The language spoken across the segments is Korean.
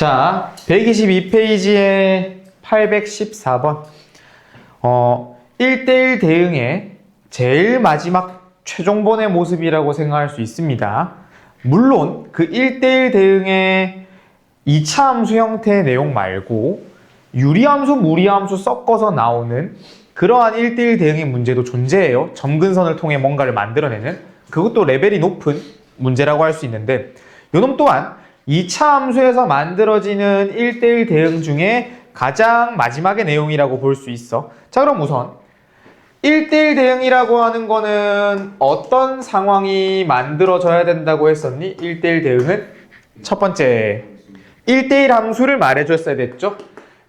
자, 122페이지에 814번. 어, 1대1 대응의 제일 마지막 최종본의 모습이라고 생각할 수 있습니다. 물론 그 1대1 대응의 2차 함수 형태의 내용 말고 유리함수, 무리함수 섞어서 나오는 그러한 1대1 대응의 문제도 존재해요. 점근선을 통해 뭔가를 만들어내는 그것도 레벨이 높은 문제라고 할 수 있는데 요놈 또한 2차 함수에서 만들어지는 1대1 대응 중에 가장 마지막의 내용이라고 볼 수 있어. 자, 그럼 우선 1대1 대응이라고 하는 거는 어떤 상황이 만들어져야 된다고 했었니? 1대1 대응은 첫 번째 1대1 함수를 말해줬어야 됐죠?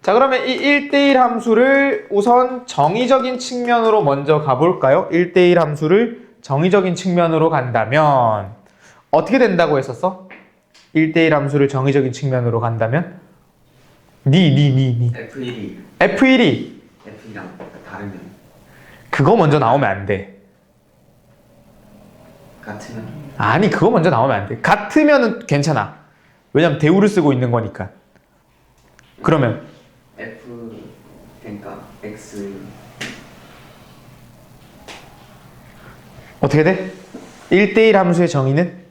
자, 그러면 이 1대1 함수를 우선 정의적인 측면으로 먼저 가볼까요? 1대1 함수를 정의적인 측면으로 간다면 어떻게 된다고 했었어? 1대1 함수를 정의적인 측면으로 간다면 니, 니, 니, 니. F1이 F1이 F이랑 다르면 그거 먼저 나오면 안 돼. 같으면 아니, 그거 먼저 나오면 안 돼. 같으면은 괜찮아. 왜냐면 대우를 쓰고 있는 거니까. 그러면 F 그러니까 X 어떻게 돼? 1대1 함수의 정의는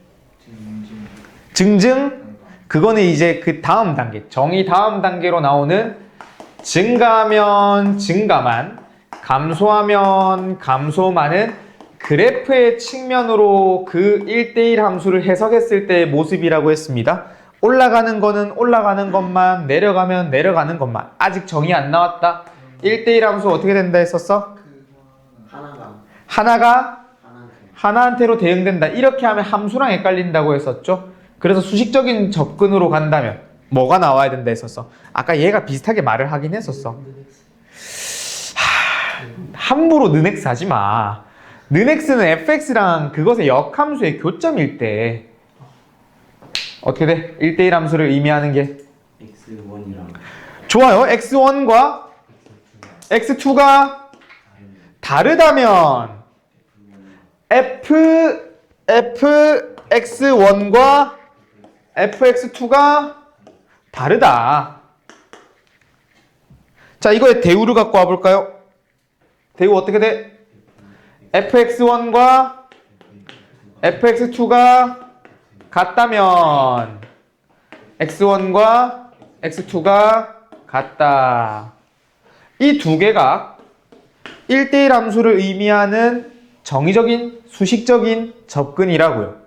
증증 그거는 이제 그 다음 단계 정의 다음 단계로 나오는 증가하면 증가만 감소하면 감소만은 그래프의 측면으로 그 1대1 함수를 해석했을 때의 모습이라고 했습니다. 올라가는 거는 올라가는 것만 내려가면 내려가는 것만 아직 정의 안 나왔다. 1대1 함수 어떻게 된다 했었어? 하나가 하나가 하나한테 하나한테로 대응된다. 이렇게 하면 함수랑 헷갈린다고 했었죠. 그래서 수식적인 접근으로 간다면 뭐가 나와야 된다 했었어. 아까 얘가 비슷하게 말을 하긴 했었어. 하, 함부로 는X 하지 마. 는X는 fx랑 그것의 역함수의 교점일 때 어떻게 돼? 1대1 함수를 의미하는 게 X1이랑 좋아요. x1과 x2가 다르다면 f fx1과 fx2가 다르다. 자, 이거에 대우를 갖고 와 볼까요? 대우 어떻게 돼? fx1과 fx2가 같다면 x1과 x2가 같다. 이 두 개가 1대1 함수를 의미하는 정의적인 수식적인 접근이라고요.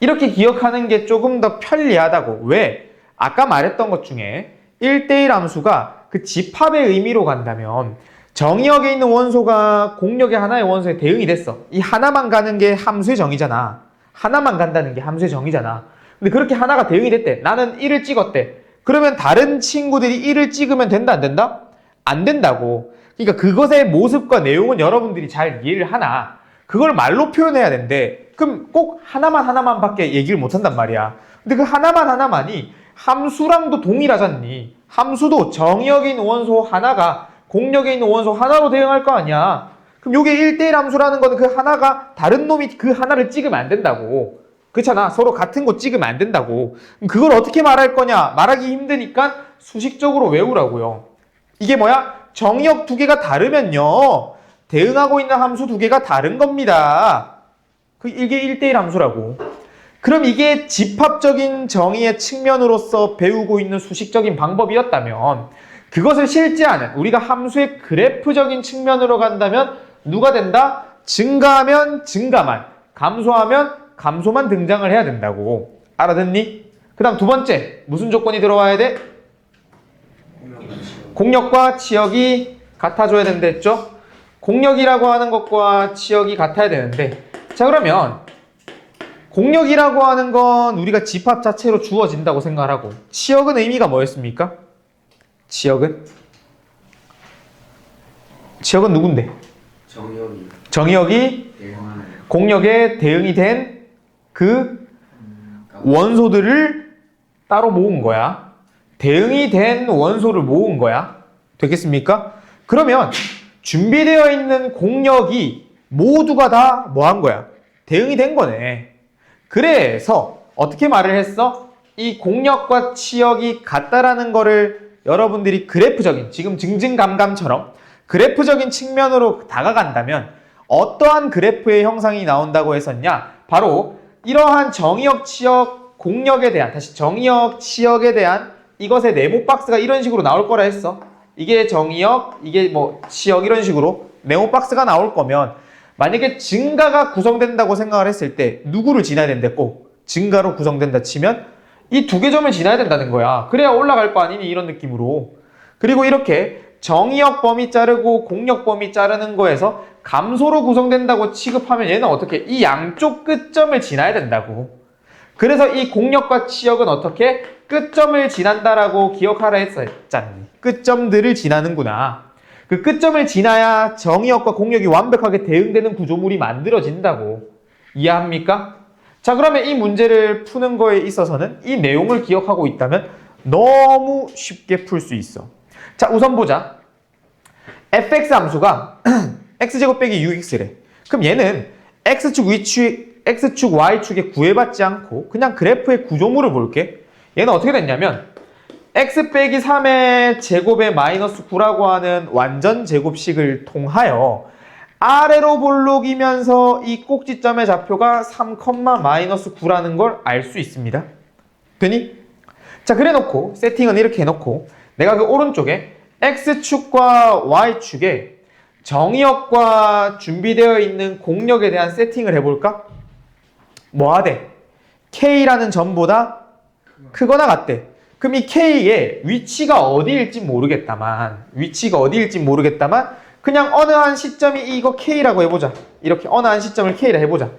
이렇게 기억하는 게 조금 더 편리하다고. 왜? 아까 말했던 것 중에 1대1 함수가 그 집합의 의미로 간다면 정의역에 있는 원소가 공역의 하나의 원소에 대응이 됐어. 이 하나만 가는 게 함수의 정의잖아. 하나만 간다는 게 함수의 정의잖아. 근데 그렇게 하나가 대응이 됐대. 나는 1을 찍었대. 그러면 다른 친구들이 1을 찍으면 된다, 안 된다? 안 된다고. 그러니까 그것의 모습과 내용은 여러분들이 잘 이해를 하나, 그걸 말로 표현해야 된대. 그럼 꼭 하나만 하나만 밖에 얘기를 못 한단 말이야. 근데 그 하나만 하나만이 함수랑도 동일하잖니. 함수도 정의역에 있는 원소 하나가 있는 원소 하나로 대응할 거 아니야. 그럼 요게 1대1 함수라는 거는 그 하나가 다른 놈이 그 하나를 찍으면 안 된다고. 그렇잖아. 서로 같은 거 찍으면 안 된다고. 그걸 어떻게 말할 거냐? 말하기 힘드니까 수식적으로 외우라고요. 이게 뭐야? 정의역 두 개가 다르면요. 대응하고 있는 함수 두 개가 다른 겁니다. 그 이게 1대1 함수라고. 그럼 이게 집합적인 정의의 측면으로서 배우고 있는 수식적인 방법이었다면 그것을 실제하는 우리가 함수의 그래프적인 측면으로 간다면 누가 된다? 증가하면 증가만, 감소하면 감소만 등장을 해야 된다고. 알아듣니? 그 다음 두 번째, 무슨 조건이 들어와야 돼? 공력과 치역이 같아줘야 된다 했죠? 공력이라고 하는 것과 치역이 같아야 되는데 자 그러면 공력이라고 하는 건 우리가 집합 자체로 주어진다고 생각을 하고 치역은 의미가 뭐였습니까? 치역은? 치역은 누군데? 정의역이 대응하는 공력에 대응이 된 그 원소들을 따로 모은 거야. 대응이 된 원소를 모은 거야. 되겠습니까? 그러면 준비되어 있는 공력이 모두가 다 뭐 한 거야? 대응이 된 거네. 그래서 어떻게 말을 했어? 이 공역과 치역이 같다라는 거를 여러분들이 그래프적인 지금 증증감감처럼 그래프적인 측면으로 다가간다면 어떠한 그래프의 형상이 나온다고 했었냐? 바로 이러한 정의역, 치역, 공역에 대한 다시 정의역, 치역에 대한 이것의 네모 박스가 이런 식으로 나올 거라 했어. 이게 정의역, 이게 뭐 치역 이런 식으로 네모 박스가 나올 거면 만약에 증가가 구성된다고 생각을 했을 때 누구를 지나야 된대 꼭 증가로 구성된다 치면 이 두 개 점을 지나야 된다는 거야. 그래야 올라갈 거 아니니 이런 느낌으로. 그리고 이렇게 정의역 범위 자르고 공역 범위 자르는 거에서 감소로 구성된다고 취급하면 얘는 어떻게 이 양쪽 끝점을 지나야 된다고. 그래서 이 공역과 치역은 어떻게 끝점을 지난다라고 기억하라 했었잖니. 끝점들을 지나는구나. 그 끝점을 지나야 정의역과 공역이 완벽하게 대응되는 구조물이 만들어진다고. 이해합니까? 자, 그러면 이 문제를 푸는 거에 있어서는 이 내용을 기억하고 있다면 너무 쉽게 풀 수 있어. 자, 우선 보자. fx 함수가 x제곱 빼기 6x래. 그럼 얘는 x축 위축, x축 y축에 구애받지 않고 그냥 그래프의 구조물을 볼게. 얘는 어떻게 됐냐면 x 빼기 3의 제곱에 마이너스 9라고 하는 완전 제곱식을 통하여 아래로 볼록이면서 이 꼭지점의 좌표가 3, 마이너스 9라는 걸 알 수 있습니다. 되니? 자, 그래 놓고 세팅은 이렇게 해 놓고 내가 그 오른쪽에 x축과 y축에 정의역과 준비되어 있는 공역에 대한 세팅을 해 볼까? 뭐 하대? k라는 점보다 크거나 같대. 그럼 이 k의 위치가 어디일지 모르겠다만 위치가 어디일지 모르겠다만 그냥 어느 한 시점이 이거 k라고 해보자. 이렇게 어느 한 시점을 k라 해보자.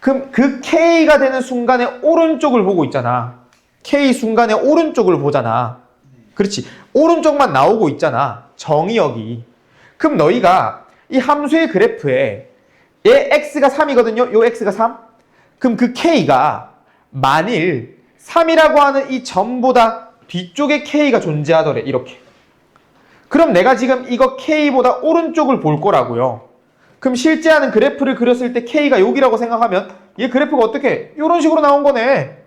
그럼 그 k가 되는 순간에 오른쪽을 보고 있잖아. k 순간에 오른쪽을 보잖아. 그렇지. 오른쪽만 나오고 있잖아. 정의역이. 그럼 너희가 이 함수의 그래프에 얘 x가 3이거든요. 요 x가 3. 그럼 그 k가 만일 3이라고 하는 이 점보다 뒤쪽에 k가 존재하더래. 이렇게. 그럼 내가 지금 이거 k보다 오른쪽을 볼 거라고요. 그럼 실제 하는 그래프를 그렸을 때 k가 여기라고 생각하면 얘 그래프가 어떻게 이런 식으로 나온 거네.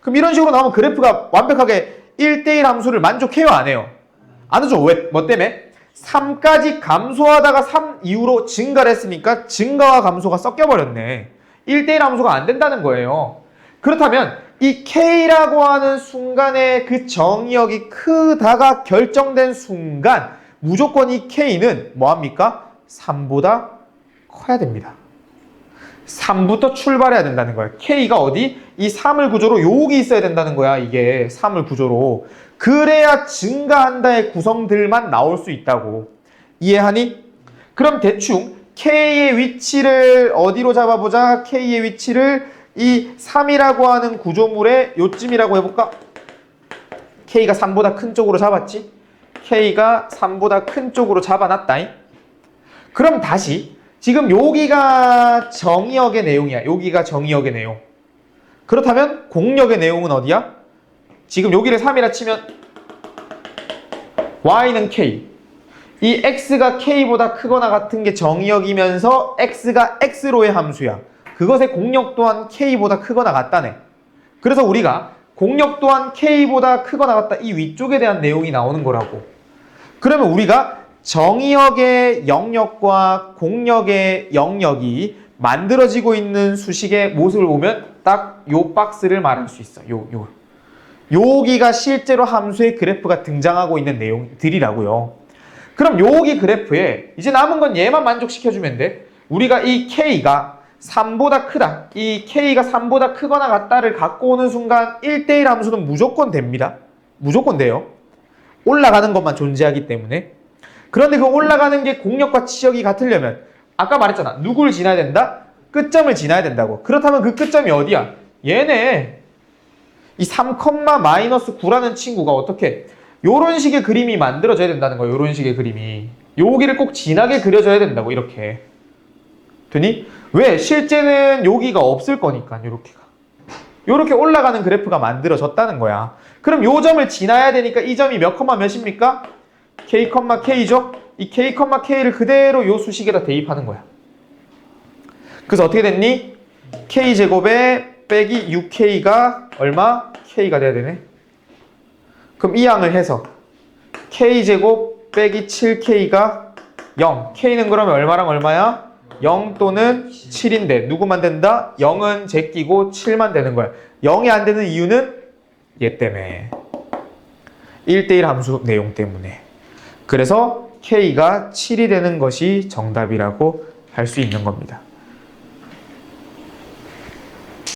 그럼 이런 식으로 나오면 그래프가 완벽하게 1대1 함수를 만족해요 안 해요? 안 하죠. 왜? 뭐 때문에? 3까지 감소하다가 3 이후로 증가를 했으니까 증가와 감소가 섞여버렸네. 1대1 함수가 안 된다는 거예요. 그렇다면 이 K라고 하는 순간에 그 정의역이 크다가 결정된 순간 무조건 이 K는 뭐합니까? 3보다 커야 됩니다. 3부터 출발해야 된다는 거야. K가 어디? 이 3을 구조로 여기 있어야 된다는 거야. 이게 3을 구조로. 그래야 증가한다의 구성들만 나올 수 있다고. 이해하니? 그럼 대충 K의 위치를 어디로 잡아보자. K의 위치를 이 3이라고 하는 구조물의 요쯤이라고 해볼까? K가 3보다 큰 쪽으로 잡았지? K가 3보다 큰 쪽으로 잡아놨다잉? 그럼 다시 지금 여기가 정의역의 내용이야. 여기가 정의역의 내용. 그렇다면 공역의 내용은 어디야? 지금 여기를 3이라 치면 y는 k. 이 x가 k보다 크거나 같은 게 정의역이면서 x가 x로의 함수야. 그것의 공역 또한 k보다 크거나 같다네. 그래서 우리가 공역 또한 k보다 크거나 같다 이 위쪽에 대한 내용이 나오는 거라고. 그러면 우리가 정의역의 영역과 공역의 영역이 만들어지고 있는 수식의 모습을 보면 딱 요 박스를 말할 수 있어. 요, 요. 여기가 실제로 함수의 그래프가 등장하고 있는 내용들이라고요. 그럼 여기 그래프에 이제 남은 건 얘만 만족시켜주면 돼. 우리가 이 K가 3보다 크다. 이 K가 3보다 크거나 같다를 갖고 오는 순간 1대1 함수는 무조건 됩니다. 무조건 돼요. 올라가는 것만 존재하기 때문에. 그런데 그 올라가는 게 공역과 치역이 같으려면 아까 말했잖아. 누구를 지나야 된다? 끝점을 지나야 된다고. 그렇다면 그 끝점이 어디야? 얘네. 이 3, 마이너스 9라는 친구가 어떻게 요런 식의 그림이 만들어져야 된다는 거예요. 요런 식의 그림이. 여기를 꼭 진하게 그려줘야 된다고 이렇게. 되니? 왜? 실제는 여기가 없을 거니까 요렇게가. 요렇게 올라가는 그래프가 만들어졌다는 거야. 그럼 요 점을 지나야 되니까 이 점이 몇 컴마 몇입니까? k, k죠? 이 k, k를 그대로 요 수식에다 대입하는 거야. 그래서 어떻게 됐니? k제곱에 빼기 6k가 얼마? k가 돼야 되네. 그럼 이 양을 해서 k제곱 빼기 7k가 0. k는 그러면 얼마랑 얼마야? 0 또는 7인데 누구만 된다? 0은 제끼고 7만 되는 거야. 0이 안 되는 이유는 얘 때문에. 1대1 함수 내용 때문에. 그래서 k가 7이 되는 것이 정답이라고 할 수 있는 겁니다.